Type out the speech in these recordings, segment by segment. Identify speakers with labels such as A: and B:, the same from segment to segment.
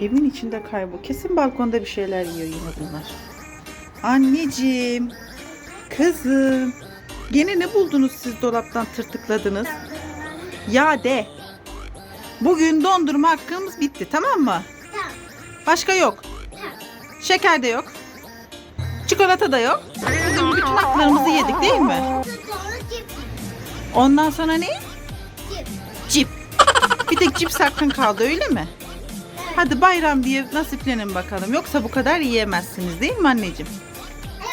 A: Evin içinde kaybol. Kesin balkonda bir şeyler yiyor yine bunlar. Anneciğim. Kızım. Gene ne buldunuz siz dolaptan tırtıkladınız? Ya de. Bugün dondurma hakkımız bitti tamam mı?
B: Tamam.
A: Başka yok.
B: Tamam.
A: Şeker de yok. Çikolata da yok. Bugün bütün haklarımızı yedik değil mi? Ondan sonra ne?
B: Cips.
A: Cip. Bir tek cips hakkın kaldı öyle mi? Hadi bayram diye nasiplenin bakalım. Yoksa bu kadar yiyemezsiniz değil mi anneciğim?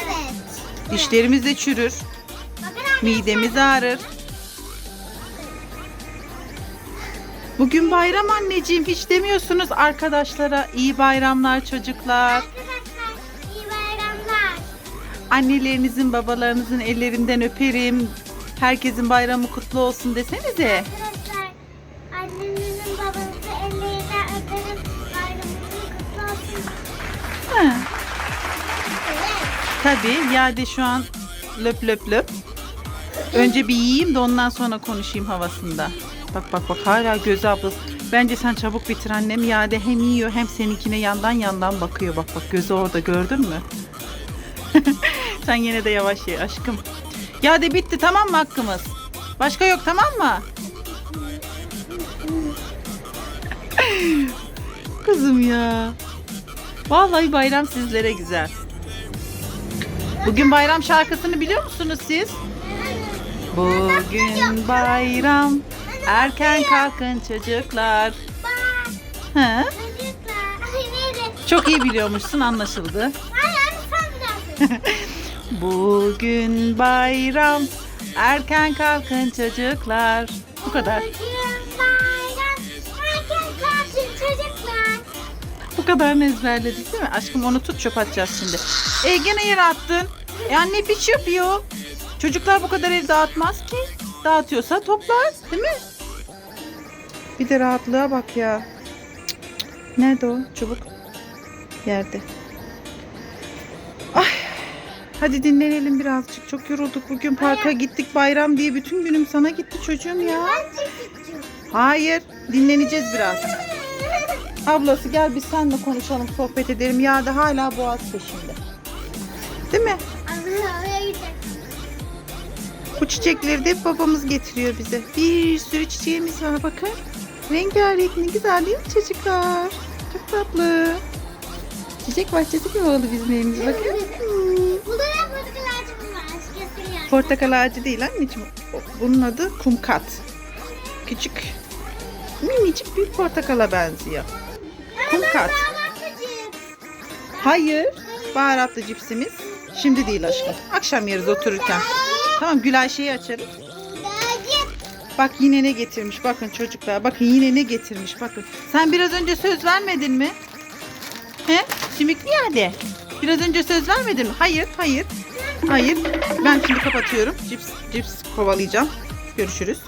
B: Evet.
A: Dişlerimiz de çürür. Midemiz ağrır. Bugün bayram anneciğim hiç demiyorsunuz arkadaşlara iyi bayramlar çocuklar.
B: Arkadaşlar iyi bayramlar.
A: Annelerinizin babalarınızın ellerinden öperim. Herkesin bayramı kutlu olsun desenize. Tabii Yade şu an löp löp löp. Önce bir yiyeyim de ondan sonra konuşayım havasında. Bak bak bak hala gözü ablası. Bence sen çabuk bitir annem. Yade hem yiyor hem seninkine yandan yandan bakıyor. Bak bak gözü orada gördün mü? sen yine de yavaş ye aşkım. Yade bitti tamam mı hakkımız? Başka yok tamam mı? Kızım ya. Vallahi bayram sizlere güzel. Bugün bayram şarkısını biliyor musunuz siz? Bugün bayram. Erken kalkın çocuklar. Hı? Çok iyi biliyormuşsun anlaşıldı. Bugün bayram. Erken kalkın çocuklar. Bu kadar. Bu kadar ezberledik değil mi? Aşkım onu tut çöp atacağız şimdi. E gene yere attın. E anne piç yapıyor. Çocuklar bu kadar ev dağıtmaz ki. Dağıtıyorsa toplar değil mi? Bir de rahatlığa bak ya. Nerede o çubuk? Yerde. Ay. Hadi dinlenelim birazcık. Çok yorulduk. Bugün parka gittik bayram diye bütün günüm sana gitti çocuğum ya. Hayır. Dinleneceğiz biraz. Ablası gel biz seninle konuşalım, sohbet edelim. Ya da hala boğaz peşinde. Değil mi? Bu çiçekleri de hep babamız getiriyor bize. Bir sürü çiçeğimiz var bakın. Rengarenk ne güzel değil mi çocuklar? Çok tatlı. Çiçek bahçesi gibi oldu bizim evimiz bakın.
B: Portakal ağacımız var. Kesin yani.
A: Portakal ağacı değil anneciğim. Bunun adı kumkat. Küçük. Minicik bir portakala benziyor.
B: Baharatlı cips.
A: Hayır. Baharatlı cipsimiz. Şimdi değil aşkım. Akşam yeriz otururken. Tamam Gülay şeyi açarız. Bak yine ne getirmiş. Bakın çocuklar. Bakın yine ne getirmiş. Bakın. Sen biraz önce söz vermedin mi? He? Sümüklü yerde. Biraz önce söz vermedin mi? Hayır, hayır. Hayır. Ben şimdi kapatıyorum. Cips, cips kovalayacağım. Görüşürüz.